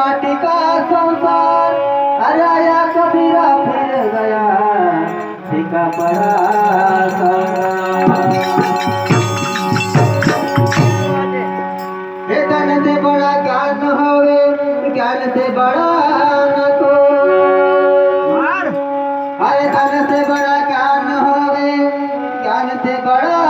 माटी का संसार अरे आया कबीरा फिर गया फीका पड़ा से बड़ा ज्ञान होवे ज्ञान से बड़ा न को अरे धन से बड़ा ज्ञान होवे ज्ञान से बड़ा